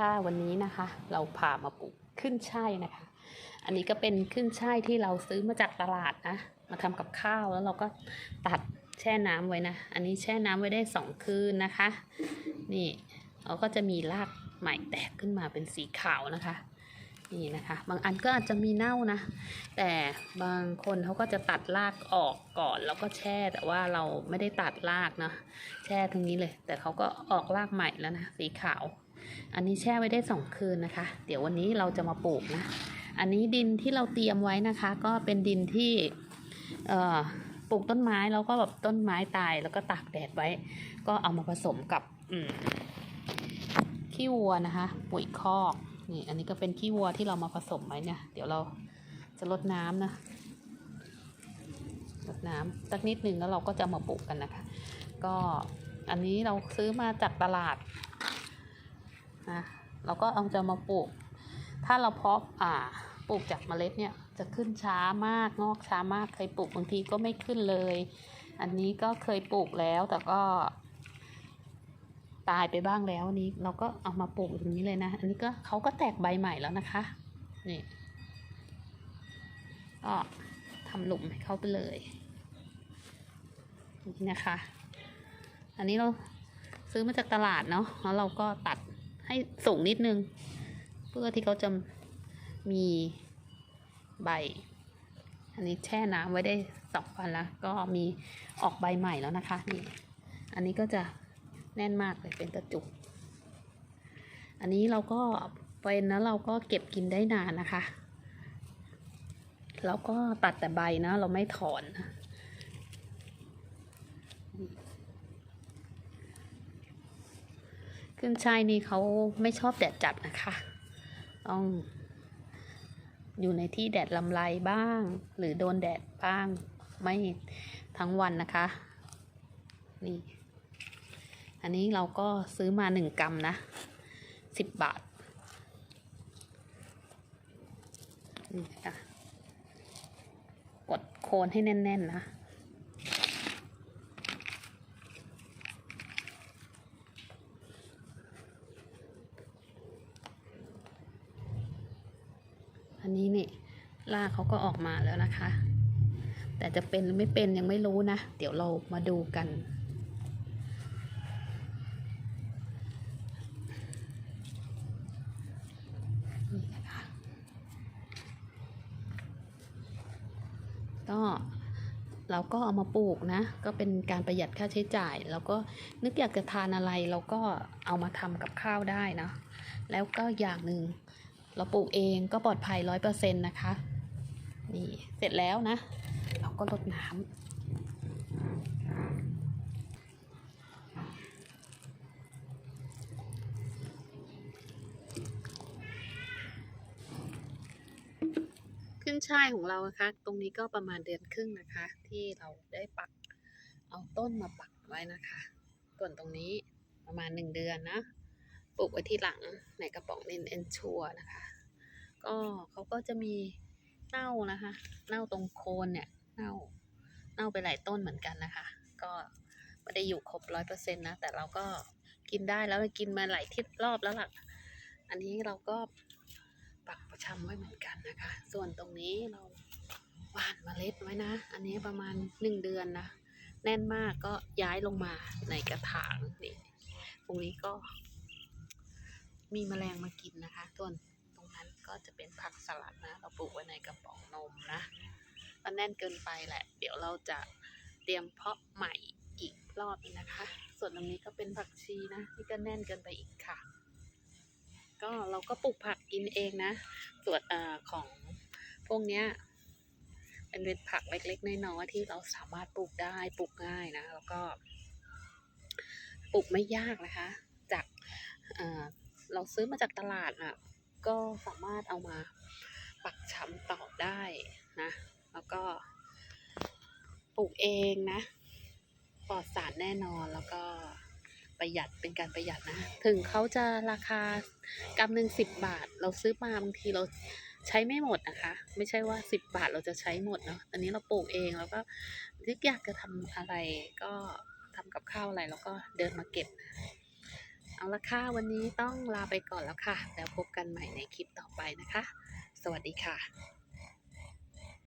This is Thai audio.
ค่ะวันนี้นะคะ เราพามาปลูกขึ้นช่ายนะคะ อันนี้ก็เป็นขึ้นช่ายที่เราซื้อมาจากตลาดนะ มาทำกับข้าวแล้วเราก็ตัดแช่น้ำไว้นะ อันนี้แช่น้ำไว้ได้สองคืนนะคะ นี่เราก็จะมีรากใหม่แตกขึ้นมาเป็นสีขาวนะคะ นี่นะคะ บางอันก็อาจจะมีเน่านะ แต่บางคนเขาก็จะตัดรากออกก่อนแล้วก็แช่แต่ว่าเราไม่ได้ตัดรากนะ แช่ตรงนี้เลย แต่เขาก็ออกรากใหม่แล้วนะสีขาว อันนี้แช่ไว้ได้สองคืนนะคะ เดี๋ยววันนี้เราจะมาปลูกนะ อันนี้ดินที่เราเตรียมไว้นะคะ ก็เป็นดินที่เอ่อปลูกต้นไม้แล้วก็แบบต้นไม้ตายแล้วก็ตากแดดไว้ ก็เอามาผสมกับอืมขี้วัวนะคะ ปุ๋ยคอกนี่อันนี้ก็เป็นขี้วัวที่เรามาผสมไว้เนี่ย เดี๋ยวเราจะลดน้ำนะลดน้ำสักนิดหนึ่งแล้วเราก็จะมาปลูกกันนะคะ ก็อันนี้เราซื้อมาจากตลาด นะเราก็เอาจะมาปลูก ถ้าเราเพาะอ่าปลูกจากเมล็ดเนี่ยจะขึ้นช้ามากงอกช้ามากเคยปลูกบางทีก็ไม่ขึ้นเลย อันนี้ก็เคยปลูกแล้วแต่ก็ ตายไปบ้างแล้วอันนี้ เราก็เอามาปลูกอย่างนี้เลยนะ อันนี้ก็เขาก็แตกใบใหม่แล้วนะคะนี่ก็ทำหลุมให้เขาไปเลยนี่นะคะ อันนี้เราซื้อมาจากตลาดเนาะแล้วเราก็ตัด ให้สูงนิดนึง เพื่อที่เขาจะมีใบ อันนี้แช่น้ำไว้ได้สองวันแล้ว ก็มีออกใบใหม่แล้วนะคะนี่อันนี้ก็จะแน่นมากเลยเป็นกระจุก อันนี้เราก็เป็นแล้วเราก็เก็บกินได้นานนะคะแล้วก็ตัดแต่ใบนะ เราไม่ถอนนะ ขึ้นช่ายนี่เขาไม่ชอบแดดจัดนะคะ ต้องอยู่ในที่แดดลำไรบ้าง หรือโดนแดดบ้าง ไม่ทั้งวันนะคะ นี่ อันนี้เราก็ซื้อมาหนึ่งกรัมนะสิบบาท นี่ค่ะกดโคนให้แน่น ๆ นะ นนี้นี่รากเขาก็ออกมาแล้วนะคะ แต่จะเป็นหรือไม่เป็นยังไม่รู้นะ เดี๋ยวเรามาดูกัน นี่นะคะก็เราก็เอามาปลูกนะ ก็เป็นการประหยัดค่าใช้จ่าย แล้วก็นึกอยากจะทานอะไรเราก็เอามาทำกับข้าวได้นะ แล้วก็อย่างหนึ่ง เราปลูกเองก็ปลอดภัยร้อยเปอร์เซ็นต์นะคะ นี่เสร็จแล้วนะ เราก็รดน้ำขึ้นช่ายของเรานะคะ ตรงนี้ก็ประมาณเดือนครึ่งนะคะ ที่เราได้ปัก เอาต้นมาปักไว้นะคะ ส่วนตรงนี้ประมาณหนึ่งเดือนนะ ปลูกไว้ที่หลังในกระป๋องนินเอนชัวนะคะ ก็เขาก็จะมีเน่านะคะ เน่าตรงโคนเนี่ย เน่า เน่าไปหลายต้นเหมือนกันนะคะ ก็ไม่ได้อยู่ครบร้อยเปอร์เซ็นต์นะ แต่เราก็กินได้แล้วกินมาหลายทิศรอบแล้วล่ะ อันนี้เราก็ปักประชำไว้เหมือนกันนะคะ ส่วนตรงนี้เราหว่านเมล็ดไว้นะ อันนี้ประมาณหนึ่งเดือนนะ แน่นมากก็ย้ายลงมาในกระถางนี่ ตรงนี้ก็ มีแมลงมากินนะคะส่วนตรงนั้นก็จะเป็นผักสลัดนะ เราปลูกไว้ในกระป๋องนมนะมันแน่นเกินไปแหละ เดี๋ยวเราจะเตรียมเพาะใหม่อีกรอบนึงนะคะ ส่วนตรงนี้ก็เป็นผักชีนะนี่ก็แน่นเกินไปอีกค่ะ ก็เราก็ปลูกผักกินเองนะ ส่วนเอ่อของพวกเนี้ยเป็นเป็นผักเล็กๆน้อยๆที่เราสามารถปลูกได้ปลูกง่ายนะ แล้วก็ปลูกไม่ยากนะคะ จาก เราซื้อมาจากตลาดน่ะ ก็สามารถเอามาปักช้ำต่อได้นะ แล้วก็ปลูกเองนะปลอดสารแน่นอนแล้วก็ประหยัดเป็นการประหยัดนะ ถึงเขาจะราคากำหนึ่งสิบบาท เราซื้อมาบางทีเราใช้ไม่หมดนะคะ ไม่ใช่ว่าสิบบาทเราจะใช้หมดเนาะอันนี้เราปลูกเองแล้วก็นึกอยากจะทำอะไรก็ทำกับข้าวอะไรแล้วก็เดินมาเก็บ เอาละค่ะ วันนี้ต้องลาไปก่อนแล้วค่ะ แล้วพบกันใหม่ในคลิปต่อไปนะคะ สวัสดีค่ะ